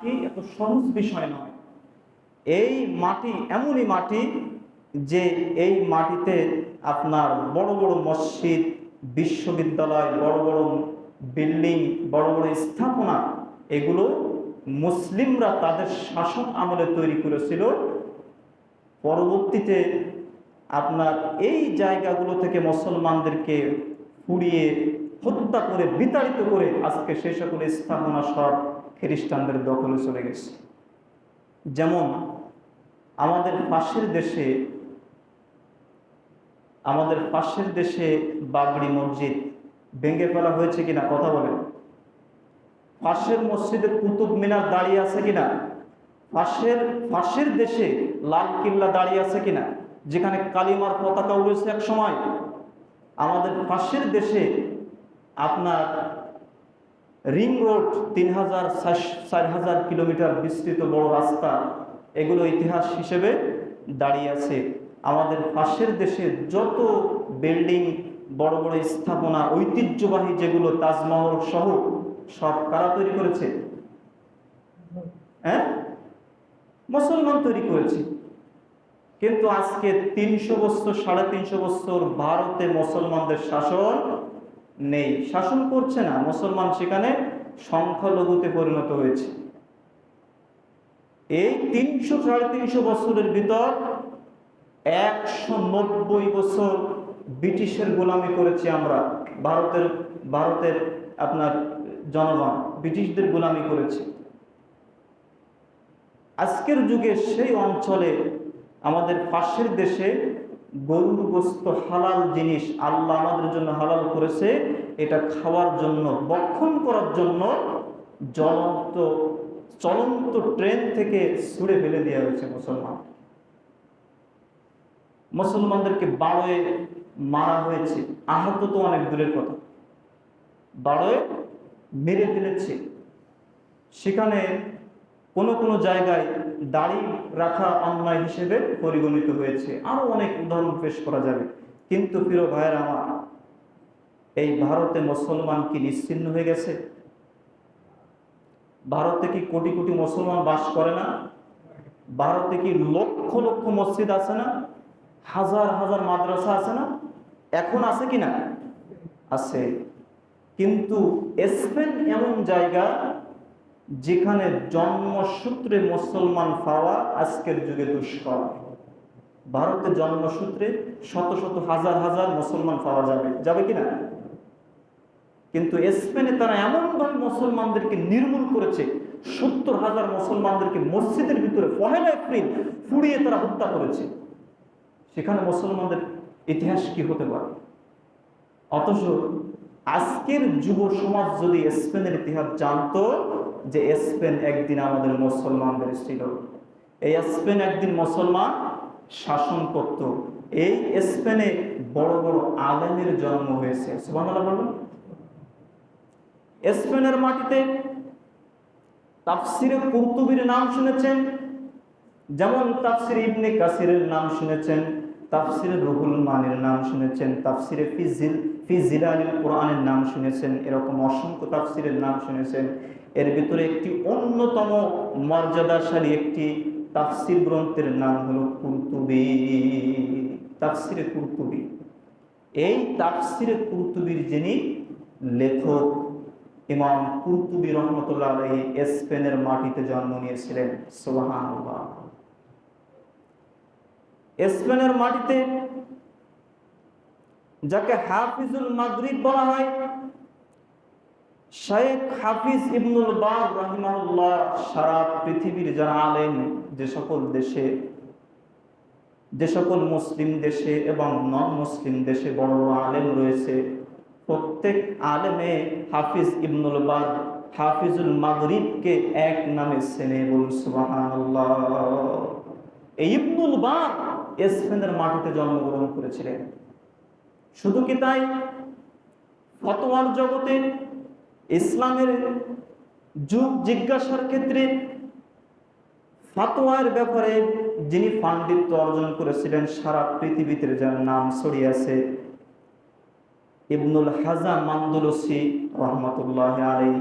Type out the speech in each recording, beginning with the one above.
কি এত সহজ বিষয় নয়। এই মাটি এমনই মাটি যে এই মাটিতে আপনার বড় বড় মসজিদ, বিশ্ববিদ্যালয়, বড় বড় বিল্ডিং, বড় বড় স্থাপনা, এগুলো মুসলিমরা তাদের শাসন আমলে তৈরি করেছিল। পরবর্তীতে আপনার এই জায়গাগুলো থেকে মুসলমানদেরকে পুড়িয়ে হত্যা করে, বিতাড়িত করে আজকে সেই সকল স্থাপনা সব খ্রিস্টানদের দখলে চলে গেছে। যেমন আমাদের পাশের দেশে, আমাদের পাশের দেশে বাবরি মসজিদ ভেঙে ফেলা হয়েছে কিনা কথা বলেন। পাশের মসজিদে কুতুব মিনার দাঁড়িয়ে আছে কিনা? পাশের পাশের দেশে লাল কিল্লা দাঁড়িয়ে আছে কিনা? যেখানে কালিমার পতাকা উড়েছে এক সময়। আমাদের পাশের দেশে আপনার রিং রোড তিন হাজার চার হাজার কিলোমিটার বিস্তৃত বড় রাস্তা, এগুলো ইতিহাস হিসেবে দাঁড়িয়ে আছে। আমাদের পাশের দেশে যত বিল্ডিং, বড় বড় স্থাপনা, ঐতিহ্যবাহী যেগুলো তাজমহল সহ সব কারা তৈরি করেছে? হ্যাঁ? মুসলমান তৈরি করেছে। কিন্তু আজকে তিনশো বছর, সাড়ে তিনশো বছর ভারতে মুসলমানদের শাসন নেই। শাসন করছে না। মুসলমান সেখানে সংখ্যালঘুতে পরিণত হয়েছে। এই তিনশো সাড়ে তিনশো বছরের ভিতর একশো নব্বই বছর ব্রিটিশের গোলামি করেছি আমরা। ভারতের ভারতের আপনার জনগণ ব্রিটিশদের গোলামি করেছে। আজকের যুগে সেই অঞ্চলে আমাদের পাশের দেশে গরুর গোস্ত হালাল জিনিস আল্লাহ আমাদের জন্য হালাল করেছে, এটা খাওয়ার জন্য, বক্ষণ করার জন্য জ্বলন্ত, চলন্ত ট্রেন থেকে ছুড়ে ফেলে দেওয়া হয়েছে মুসলমান। মুসলমানদেরকে বারোয় মারা হয়েছে, আহত তো অনেক দূরের কথা। বারোয় মেরে ফেলেছে। সেখানে কোনো কোনো জায়গায় দাড়ি রাখা অন্যায় হিসেবে পরিগণিত হয়েছে। আরও অনেক উদাহরণ পেশ করা যাবে। কিন্তু প্রিয় ভাইয়ের আমার, এই ভারতে মুসলমান কি নিশ্চিন্ন হয়ে গেছে? ভারতে কি কোটি কোটি মুসলমান বাস করে না? ভারতে কি লক্ষ লক্ষ মসজিদ আছে না? হাজার হাজার মাদ্রাসা আছে না? এখন আছে কি না? আছে। কিন্তু স্পেন এমন জায়গা যেখানে জন্মসূত্রে মুসলমান পাওয়া আজকের যুগে দুষ্কর। ভারতে জন্মসূত্রে শত শত হাজার হাজার মুসলমান পাওয়া যাবে। যাবে কিনা? কিন্তু স্পেনে তারা এমনভাবে মুসলমানদেরকে নির্মূল করেছে, সত্তর হাজার মুসলমানদেরকে মসজিদের ভিতরে পহেলা এপ্রিল পুড়িয়ে তারা হত্যা করেছে। সেখানে মুসলমানদের ইতিহাস কি হতে পারে? অথচ আজকের যুব সমাজ যদি স্পেনের ইতিহাস জানতো যে স্পেন একদিন আমাদের মুসলমানদের ছিল। এই স্পেন একদিন মুসলমান শাসন করত। এই স্পেনে বড় বড় আলেমের জন্ম হয়েছে। সুবহানাল্লাহ বলবেন। স্পেনের মাটিতে তাফসিরে কুরতুবির নাম শুনেছেন, যেমন তাফসির ইবনে কাসিরের নাম শুনেছেন, তাফসিরে রুহুল মানের নাম শুনেছেন, তাফসিরে ফিজিল ফিজিলালিল কোরআনের নাম শুনেছেন, এরকম অসংখ্য তাফসিরের নাম শুনেছেন। এর ভিতরে একটি অন্যতম মর্যাদাশালী একটি তাফসির গ্রন্থের নাম হলো কুরতুবি। তাফসিরে কুরতুবি। এই তাফসিরে কুরতুবির যিনি লেখক ইমাম কুরতুবি রহমতুল্লাহ আলাইহি স্পেনের মাটিতে জন্ম নিয়েছিলেন, সুবহানাল্লাহ। স্পেনের মাটিতে যাকে হাফিজুল মাগরিব বলা হয় শেখ হাফিজ ইবনুল বার রহিমাহুল্লাহ সারা পৃথিবীর যারা আলেম, যে সকল দেশে, যে সকল মুসলিম দেশে এবং নন মুসলিম দেশে বড় বড় আলেম রয়েছে, প্রত্যেক আলেমে হাফিজ ইবনুল বার হাফিজুল মাগরিবকে এক নামে সেনে বলুন সুবহানাল্লাহ। এই ইবনুল বার স্পেনের মাটিতে জন্মগ্রহণ করেছিলেন। শুধু কি তাই? ফতোয়ার জগতে ইসলামের যুগ জিজ্ঞাসার ক্ষেত্রে ফাতোয়ার ব্যাপারে যিনি পাণ্ডিত্য অর্জন করেছিলেন, সারা পৃথিবীতে যার নাম ছড়িয়েছে ইবনুল হাজা মান্দুলসি রহমতুল্লাহ আলী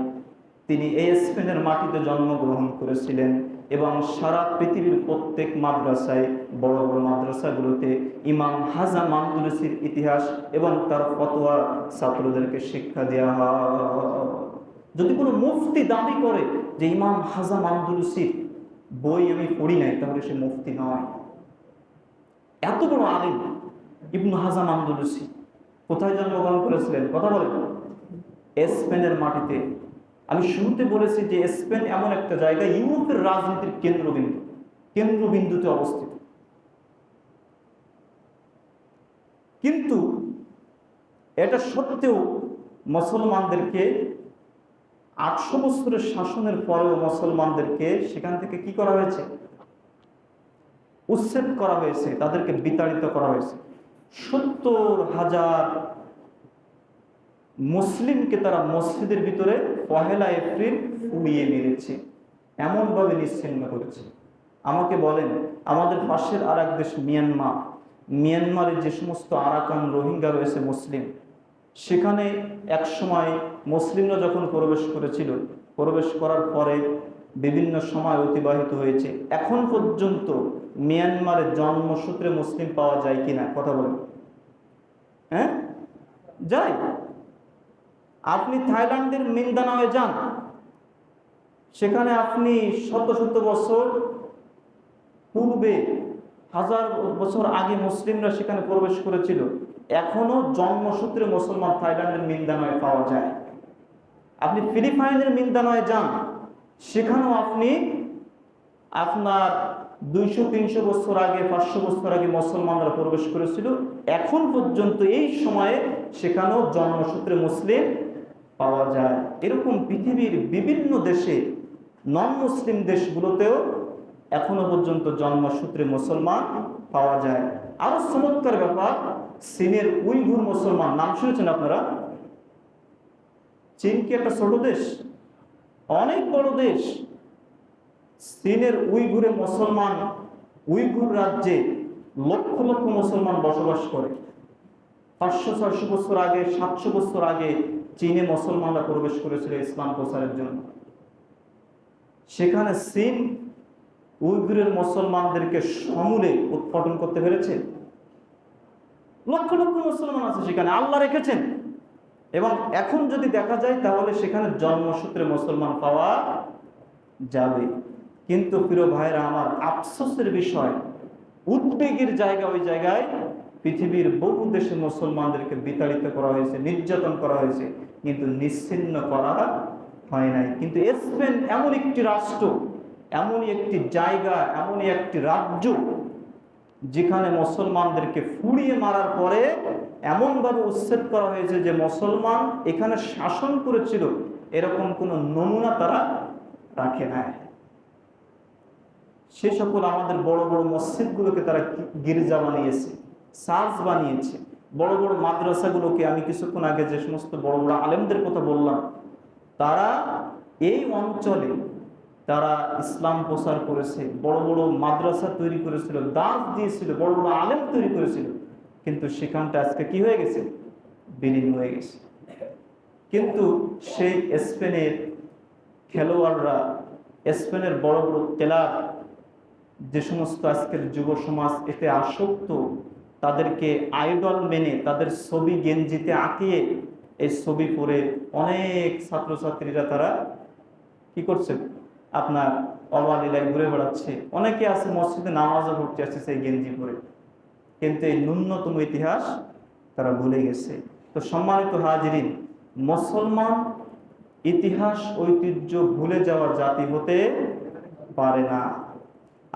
তিনি এই স্পেনের মাটিতে জন্মগ্রহণ করেছিলেন এবং সারা পৃথিবীর প্রত্যেক মাদ্রাসায় বড় বড় মাদ্রাসাগুলোতে ইমাম হাজা মান্দুলসির ইতিহাস এবং তার ফতোয়া ছাত্রদেরকে শিক্ষা দেওয়া যদি কোনো মুফতি দাবি করে যে ইমাম হাজা মান্দুলসির বই আমি পড়ি নাই, তাহলে সে মুফতি নয়। এত বড় আলিম ইবনু হাজাম আন্দুলুসি কোথায় জন্মগ্রহণ করেছিলেন? কথা বলেন। স্পেনের মাটিতে। আমি শুরুতে বলেছি যে স্পেন এমন একটা জায়গা, ইউরোপের রাজনীতির কেন্দ্রবিন্দু। কেন্দ্রবিন্দুতে অবস্থিত। কিন্তু এটা সত্ত্বেও মুসলমানদেরকে আটশো বছরের শাসনের পরেও মুসলমানদেরকে সেখান থেকে কি করা হয়েছে? উচ্ছেদ করা হয়েছে, তাদেরকে বিতাড়িত করা হয়েছে। সত্তর হাজার মুসলিমকে তারা মসজিদের ভিতরে পহেলা এপ্রিল উড়িয়ে মেরেছে, এমনভাবে নিশ্চিন্ন করেছে। আমাকে বলেন, আমাদের পাশের আর এক দেশ মিয়ানমার। মিয়ানমারে যে সমস্ত আরাকান রোহিঙ্গা রয়েছে মুসলিম, সেখানে এক সময় মুসলিমরা যখন প্রবেশ করেছিল, প্রবেশ করার পরে বিভিন্ন সময় অতিবাহিত হয়েছে। এখন পর্যন্ত মিয়ানমারের জন্মসূত্রে মুসলিম পাওয়া যায় কিনা, কথা বলেন। হ্যাঁ? যায়। আপনি থাইল্যান্ডের মিন্দানাওয়ে যান। সেখানে আপনি শত শত বছর পূর্বে হাজার বছর আগে মুসলিমরা সেখানে প্রবেশ করেছিল। এখনও জন্মসূত্রে মুসলমান থাইল্যান্ডের মিন্দানয় পাওয়া যায়। আপনি ফিলিপাইনের মিন্দানয় যান, সেখানেও আপনি আপনার দুইশো তিনশো বছর আগে, পাঁচশো বছর আগে মুসলমানরা প্রবেশ করেছিল। এখন পর্যন্ত এই সময়ে সেখানেও জন্মসূত্রে মুসলিম পাওয়া যায়। এরকম পৃথিবীর বিভিন্ন দেশে নন মুসলিম দেশগুলোতেও এখনও পর্যন্ত জন্মসূত্রে মুসলমান পাওয়া যায়। আরও চমৎকার ব্যাপার, চীনের উইঘুর মুসলমান, নাম শুনেছেন আপনারা? চীন কি একটা ছোট দেশ? অনেক বড় দেশ। চীনের উইঘুরে মুসলমান, উইঘুর রাজ্যে লক্ষ লক্ষ মুসলমান বসবাস করে। পাঁচশো, ছয়শো বছর আগে, সাতশো বছর আগে চীনে মুসলমানরা প্রবেশ করেছিল ইসলাম প্রচারের জন্য। সেখানে চীন উইঘুরের মুসলমানদেরকে সমূলে উৎপাদন করতে পেরেছে। লক্ষ লক্ষ মুসলমান আছে সেখানে, আল্লাহ রেখেছেন। এবং এখন যদি দেখা যায়, তাহলে সেখানে জন্মসূত্রে মুসলমান পাওয়া যাবে। কিন্তু প্রিয় ভাইরা আমার আফসোসের বিষয়, উদ্বেগের জায়গা ওই জায়গায় পৃথিবীর বহু দেশে মুসলমানদেরকে বিতাড়িত করা হয়েছে, নির্যাতন করা হয়েছে, কিন্তু নিশ্চিন্ন করা হয় নাই। কিন্তু স্পেন এমন একটি রাষ্ট্র এমনই একটি জায়গা, এমনই একটি রাজ্য যেখানে মুসলমানদেরকে ফুড়িয়ে মারার পরে এমনভাবে উচ্ছেদ করা হয়েছে যে মুসলমান এখানে শাসন করেছিল, এরকম কোনো নমুনা তারা রাখে নাই। সে সকল আমাদের বড় বড় মসজিদগুলোকে তারা গির্জা বানিয়েছে, সার্চ বানিয়েছে। বড় বড় মাদ্রাসাগুলোকে আমি কিছুক্ষণ আগে যে সমস্ত বড় বড় আলেমদের কথা বললাম, তারা এই অঞ্চলে তারা ইসলাম প্রচার করেছে, বড় বড় মাদ্রাসা তৈরি করেছিল দাস দিয়েছিল, বড় বড় আলেম তৈরি করেছিল। কিন্তু সেখানটা আজকে কি হয়ে গেছে? বিলীন হয়ে গেছে। কিন্তু সেই স্পেনের খেলোয়াড়রা, স্পেনের বড় বড় ক্লাব যে সমস্ত আজকের যুব সমাজ এতে আসক্ত, তাদেরকে আইডল মেনে, তাদের ছবি গেঞ্জিতে আঁকিয়ে এই ছবি পরে অনেক ছাত্রছাত্রীরা তারা কি করছে? আপনার অবালীলায় ঘুরে বেড়াচ্ছে। অনেকে আছে মসজিদে নামাজও পড়তে আসছে সেই গেঞ্জি পরে। কিন্তু এই ন্যূনতম ইতিহাস তারা ভুলে গেছে। তো সম্মানিত হাজিরিন, মুসলমান ইতিহাস, ঐতিহ্য ভুলে যাওয়া জাতি হতে পারে না।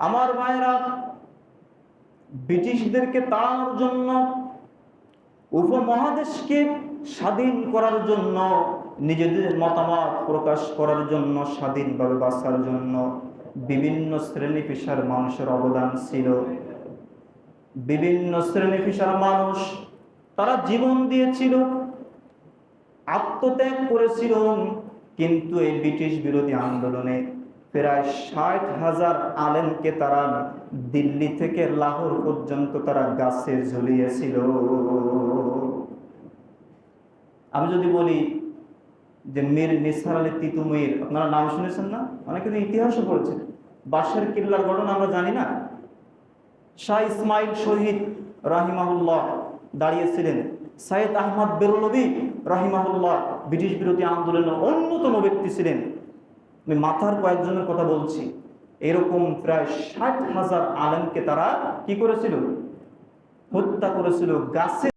আমার ভাইরা ব্রিটিশদেরকে তাড়ানোর জন্য উপমহাদেশকে স্বাধীন করার জন্য, নিজেদের মতামত প্রকাশ করার জন্য, স্বাধীনভাবে বাঁচার জন্য বিভিন্ন শ্রেণি পেশার মানুষের অবদান ছিল। বিভিন্ন শ্রেণি পেশার মানুষ তারা জীবন দিয়েছিল, আত্মত্যাগ করেছিল, কিন্তু এই ব্রিটিশ বিরোধী আন্দোলনে প্রায় ষাট হাজার আলেমকে তারা দিল্লি থেকে লাহোর পর্যন্ত তারা গাছে ঝুলিয়েছিল। আমি যদি বলি যে মীর নিসার আলী তিতুমির, আপনারা নাম শুনেছেন না? অনেকে ইতিহাসও পড়েছেন। বাসের কিল্লার ঘটনা আমরা জানি না। শাহ ইসমাইল শহীদ রাহিমাহুল্লাহ দাঁড়িয়েছিলেন। সাইদ আহমদ বেরলবি রাহিমাহুল্লাহ ব্রিটিশ বিরোধী আন্দোলনের অন্যতম ব্যক্তি ছিলেন। আমি মাথার কয়েকজনের কথা বলছি। এরকম প্রায় ষাট হাজার আলেমকে তারা কি করেছিল? হত্যা করেছিল, গাছে